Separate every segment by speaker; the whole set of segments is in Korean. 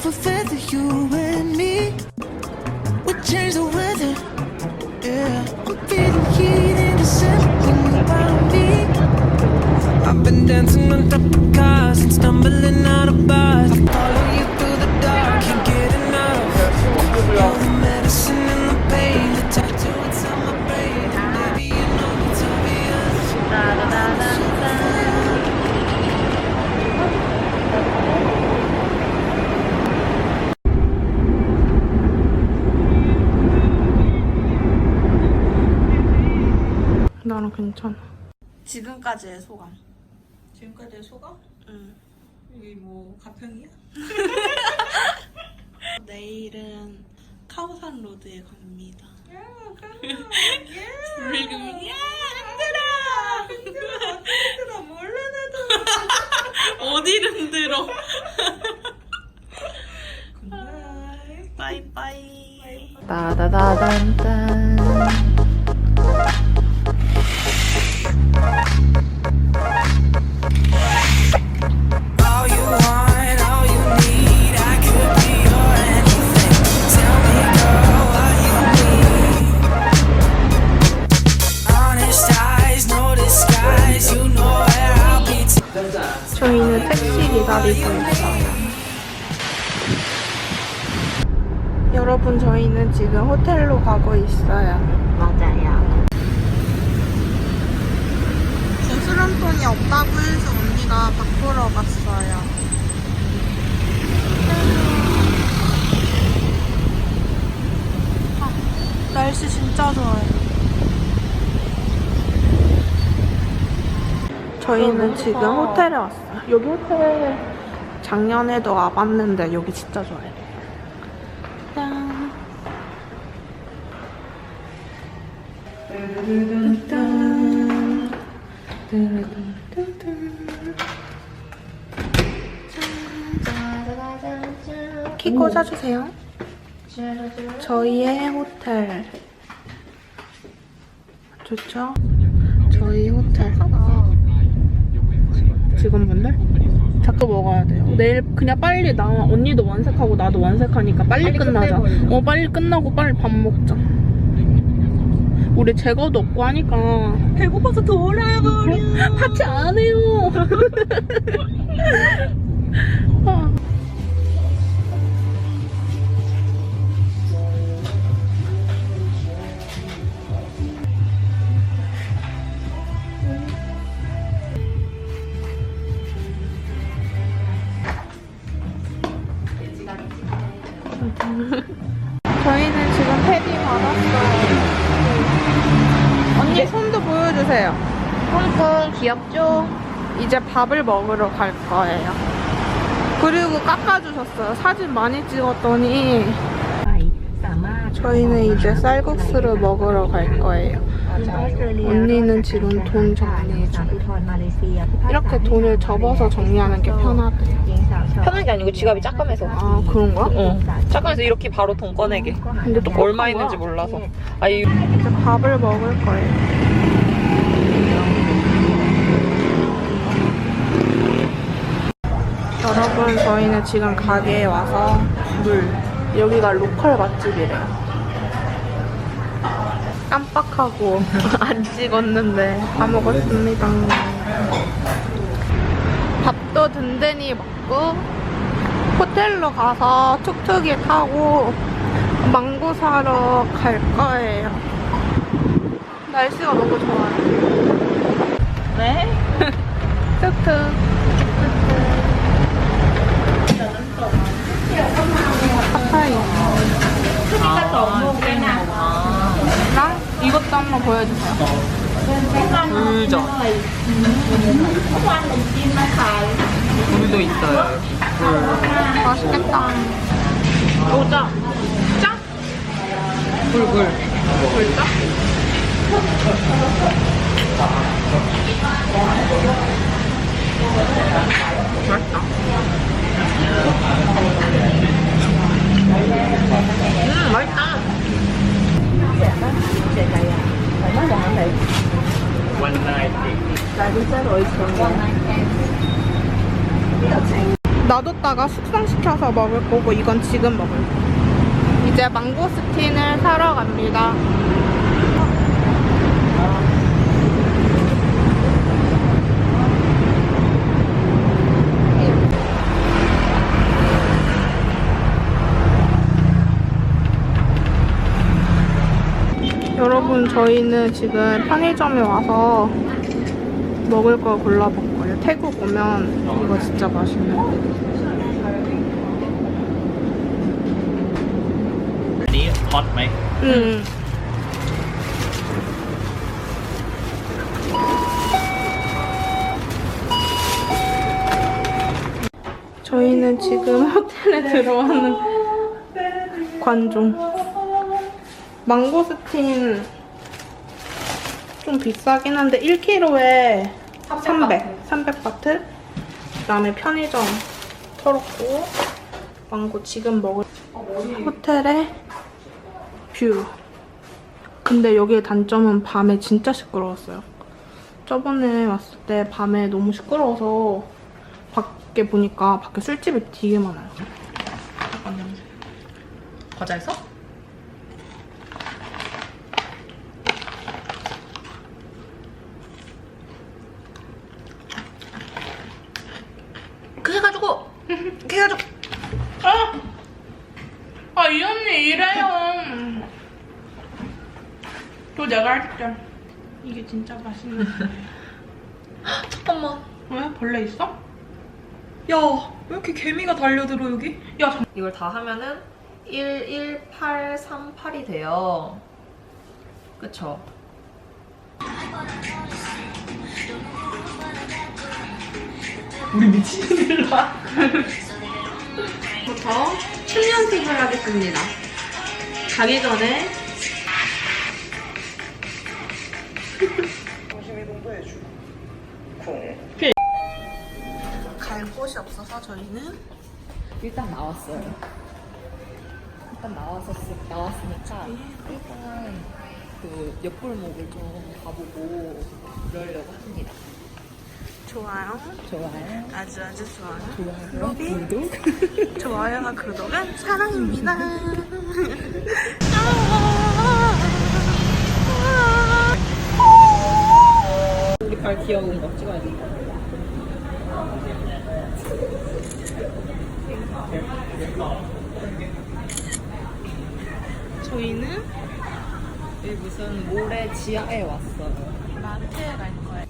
Speaker 1: of a feather, you and me. We change the weather. Yeah, I'm feeling heat in December you me. I've been dancing on top of cars and stumbling out of bars.
Speaker 2: 괜찮아.
Speaker 3: 지금까지의 소감.
Speaker 4: 지금까지의 소감?
Speaker 3: 응.
Speaker 4: 이게 뭐 가평이야?
Speaker 3: 내일은 카오산 로드에 갑니다.
Speaker 4: 불금 야 힘들어 힘들어 힘들어 몰라 나도
Speaker 3: 어디를 흔들어?
Speaker 4: 굿나잇
Speaker 3: 빠이빠이.
Speaker 2: 따다다단딴. 기다리고 있어요. 여러분, 저희는 지금 호텔로 가고 있어요.
Speaker 3: 맞아요.
Speaker 2: 부스럼돈이 없다고 해서 언니가 바꾸러 갔어요. 아, 날씨 진짜 좋아요. 저희는 지금 호텔에 왔어요. 여기 호텔 작년에도 와봤는데 여기 진짜 좋아요. 짠. 짠. 키 꽂아주세요. 저희의 호텔. 좋죠? 저희 호텔. 직원분들? 자꾸 먹어야 돼요. 내일 그냥 빨리 나와. 언니도 원색하고 나도 원색하니까 빨리, 끝나자. 어, 빨리 끝나고 빨리 밥 먹자. 우리 제거도 없고 하니까
Speaker 4: 배고파서 돌아버려
Speaker 2: 파티 안 해요. 아. 저희는 지금 패디 받았어요. 언니 손도 보여주세요.
Speaker 3: 콩콩 귀엽죠?
Speaker 2: 이제 밥을 먹으러 갈 거예요. 그리고 깎아주셨어요. 사진 많이 찍었더니 저희는 이제 쌀국수를 먹으러 갈 거예요. 언니는 지금 돈 정리 중. 이렇게 돈을 접어서 정리하는 게 편하대.
Speaker 5: 편한 게 아니고 지갑이 짝감해서.
Speaker 2: 아 그런 거야?
Speaker 5: 어. 짝감해서 이렇게 바로 돈 꺼내게.
Speaker 2: 근데 또
Speaker 5: 얼마 있는지? 몰라서. 아 이
Speaker 2: 이제 밥을 먹을 거예요. 여러분, 저희는 지금 가게에 와서 물. 여기가 로컬 맛집이래요. 깜빡하고 안 찍었는데 다 먹었습니다. 밥도 든든히 먹고 호텔로 가서 툭툭이 타고 망고 사러 갈 거예요. 날씨가 너무 좋아요.
Speaker 5: 네?
Speaker 2: 툭툭. 파파이. 랑 이것도 한번 보여주세요.
Speaker 5: 불전. 불도 있어요.
Speaker 2: 맛있겠다.
Speaker 5: 오자. 짱. 불 불.
Speaker 2: 볼까? 맛있다. 음, 맛있다. 놔뒀다가 숙성시켜서 먹을 거고 이건 지금 먹을 거. 이제 망고스틴을 사러 갑니다. 여러분 저희는 지금 편의점에 와서 먹을 거 골라본 거예요. 태국 오면 이거 진짜 맛있는 거.
Speaker 6: 니
Speaker 2: 응. 저희는 지금 호텔에 들어가는 관중 망고스틴 좀 비싸긴 한데 1kg에 300, 300 바트. 그다음에 편의점 털었고 망고 지금 먹을 호텔에 뷰. 근데 여기의 단점은 밤에 진짜 시끄러웠어요. 저번에 왔을 때 밤에 너무 시끄러워서 밖에 보니까 밖에 술집이 되게 많아요.
Speaker 5: 과자 있어? 그래가지고 그래가지고
Speaker 2: 아! 아, 이 언니 이래요. 또 할게. 이게 진짜 맛있는 거예요.
Speaker 5: 잠깐만
Speaker 2: 왜? 벌레 있어?
Speaker 4: 야, 왜 이렇게 개미가 달려들어 여기?
Speaker 2: 야, 잠
Speaker 5: 이걸 다 하면은 11838이 돼요 그쵸?
Speaker 2: 부터 춤 연습을 하겠습니다. 가기 전에 갈 곳이 없어서 저희는
Speaker 5: 일단 나왔어요 일단 나왔었, 나왔으니까 일단 그 옆골목을 좀 가보고 그러려고 합니다
Speaker 2: 좋아요.
Speaker 5: 좋아요
Speaker 2: 아주 아주 좋아요.
Speaker 5: 좋아요
Speaker 2: 구독.
Speaker 5: 구독
Speaker 2: 좋아요와 구독은 사랑입니다.
Speaker 5: 발 귀여운 거 찍어야 돼
Speaker 2: 저희는
Speaker 5: 여기 무슨 모래 지하에 왔어요
Speaker 2: 마트에 갈 거예요.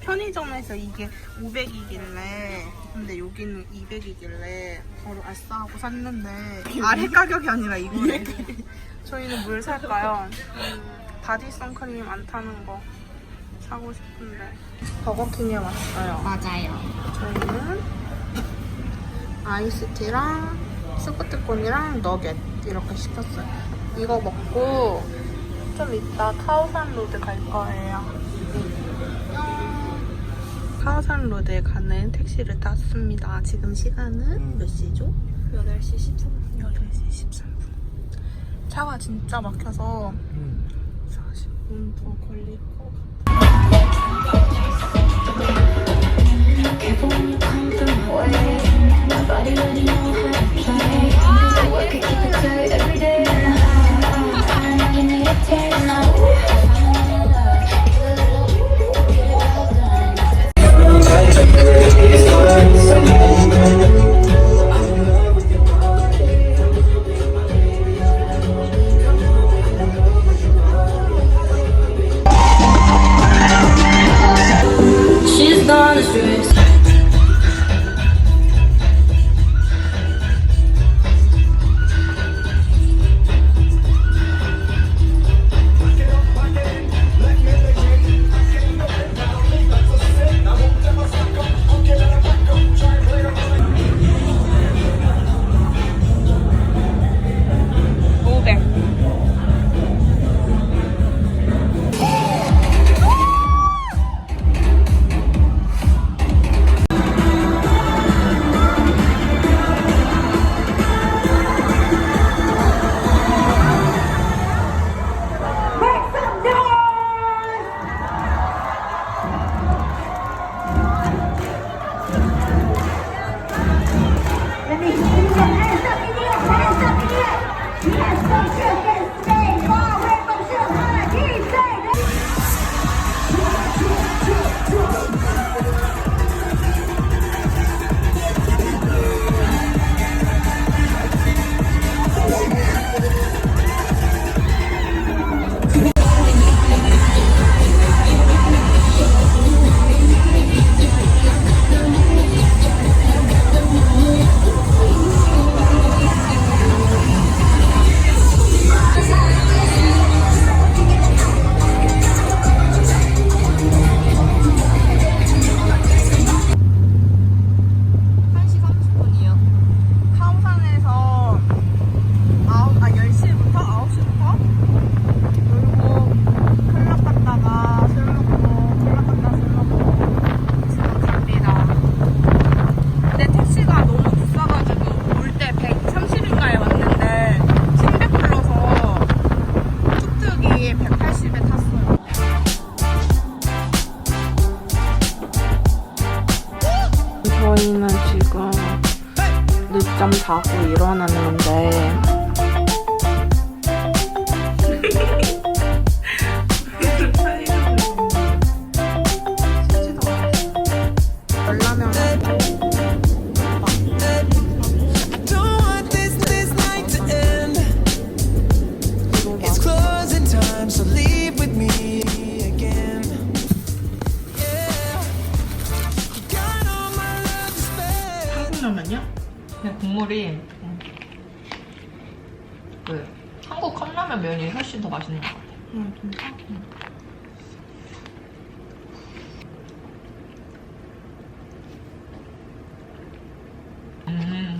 Speaker 2: 편의점에서 이게 500이길래 근데 여기는 200이길래 바로 아싸 하고 샀는데 아래 가격이 아니라 이거네. 저희는 뭘 살까요? 음, 바디 선크림 안 타는 거 사고 싶은데 버거킹에 왔어요.
Speaker 3: 맞아요.
Speaker 2: 저희는 아이스티랑 스쿠트콘이랑 너겟 이렇게 시켰어요. 이거 먹고 좀 이따 카오산 로드 갈 거예요. 카오산 로드에 가는 택시를 탔습니다. 지금 시간은 몇 시죠?
Speaker 5: 8시 13분
Speaker 2: 8시 13분. 차가 진짜 막혀서 40분 더 걸릴 것 같아요.
Speaker 1: Careful when you come through my
Speaker 5: way My body already know how
Speaker 2: to play. Work
Speaker 5: it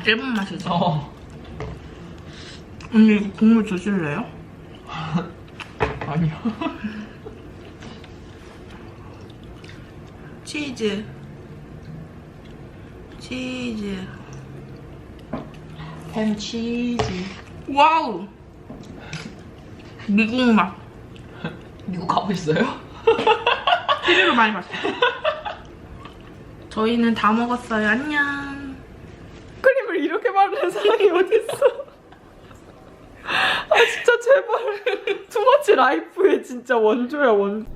Speaker 2: 일본 맛이죠?
Speaker 5: 어.
Speaker 2: 언니 이거 국물 주실래요?
Speaker 5: 아니요.
Speaker 2: 치즈 치즈
Speaker 5: 햄 치즈.
Speaker 2: 와우 미국 맛
Speaker 5: 미국 가고 있어요?
Speaker 2: TV로 많이 봤어요 저희는 다 먹었어요 안녕
Speaker 4: 크림을 이렇게 바르는 사람이 어딨어? 아 진짜 제발 투머치 라이프의 진짜 원조야 원.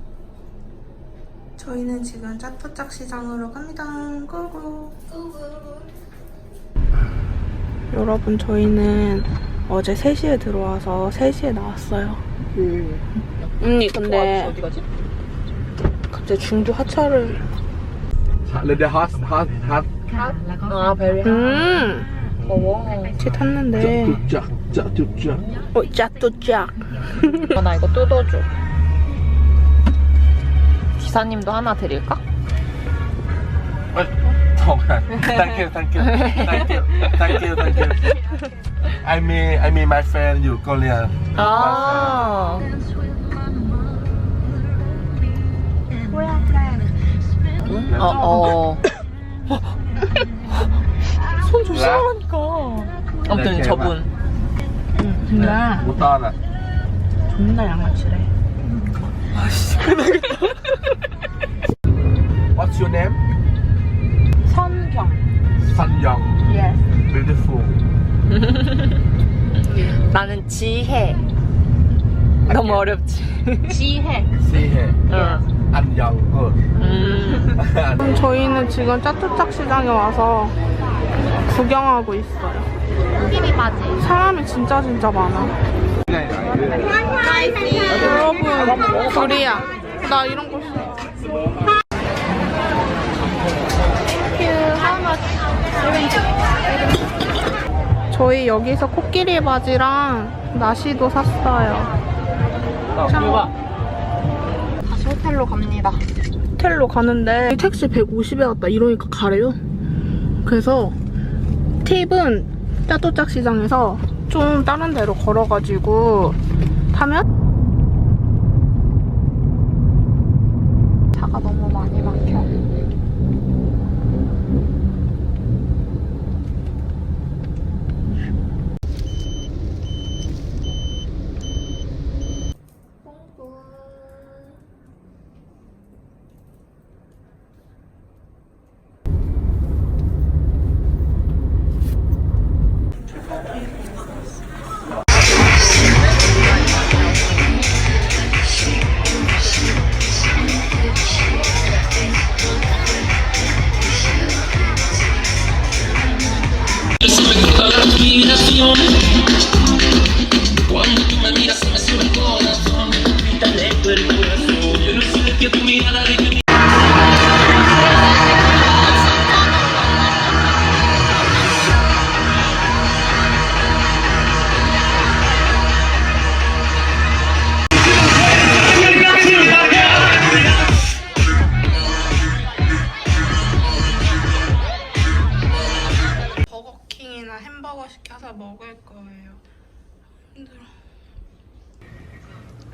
Speaker 2: 저희는 지금 짜토짝 시장으로 갑니다. 고고. 여러분 저희는 어제 3시에 들어와서 3시에 나왔어요. 언니 근데
Speaker 5: 어디 가지?
Speaker 2: 갑자기 중주 하차를
Speaker 7: little hot, hot, hot.
Speaker 5: 아 베리.
Speaker 2: 음
Speaker 5: 더워.
Speaker 2: 차 탔는데
Speaker 7: 쫙.
Speaker 2: 어 짜토짝
Speaker 5: 어, 나 이거 뜯어줘. 기사님도 하나 드릴까?
Speaker 7: Thank you, thank you, thank you, thank you, thank you. I mean, I mean, my friend, you Korea.
Speaker 5: 아. 어, 어.
Speaker 7: 손 조심하라니까.
Speaker 5: 아무튼 저분.
Speaker 2: 근데
Speaker 7: 못 따라.
Speaker 2: 존나 양아치래.
Speaker 7: What's your name?
Speaker 2: 선경.
Speaker 7: Sanyoung.
Speaker 2: Yes.
Speaker 7: Beautiful.
Speaker 5: 나는 지혜. 너무 어렵지.
Speaker 2: 지혜.
Speaker 7: Sihe.
Speaker 5: 응.
Speaker 7: Anyang. Good.
Speaker 5: 음.
Speaker 2: 저희는 지금 짜토짝 시장에 와서 구경하고 있어요. 사람이 진짜 진짜 많아. 여러분, 둘이야. 나 이런 거 싫어. 저희 여기서 코끼리 바지랑 나시도 샀어요.
Speaker 5: 다시 호텔로 갑니다.
Speaker 2: 호텔로 가는데 택시 150에 왔다 이러니까 가래요. 그래서 팁은 짜또짝 시장에서 좀 다른 데로 걸어가지고 타면 차가 너무 많이 막혀.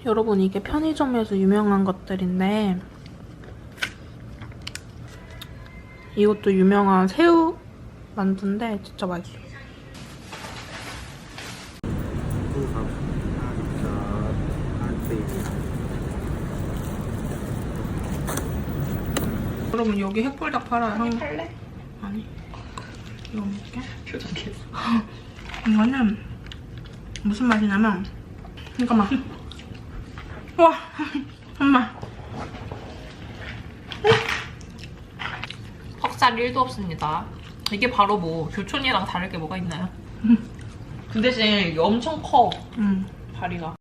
Speaker 2: 여러분 이게 편의점에서 유명한 것들인데 이것도 유명한 새우 만두인데 진짜 맛있어. 여러분 여기 핵불닭 팔아요. 한... 팔래? 아니 이거 먹게 이거는 무슨 맛이냐면 잠깐만 와 엄마
Speaker 5: 퍽살 1도 없습니다. 이게 바로 뭐 교촌이랑 다를 게 뭐가 있나요? 그 대신 이게 엄청 커
Speaker 2: 음.
Speaker 5: 다리가.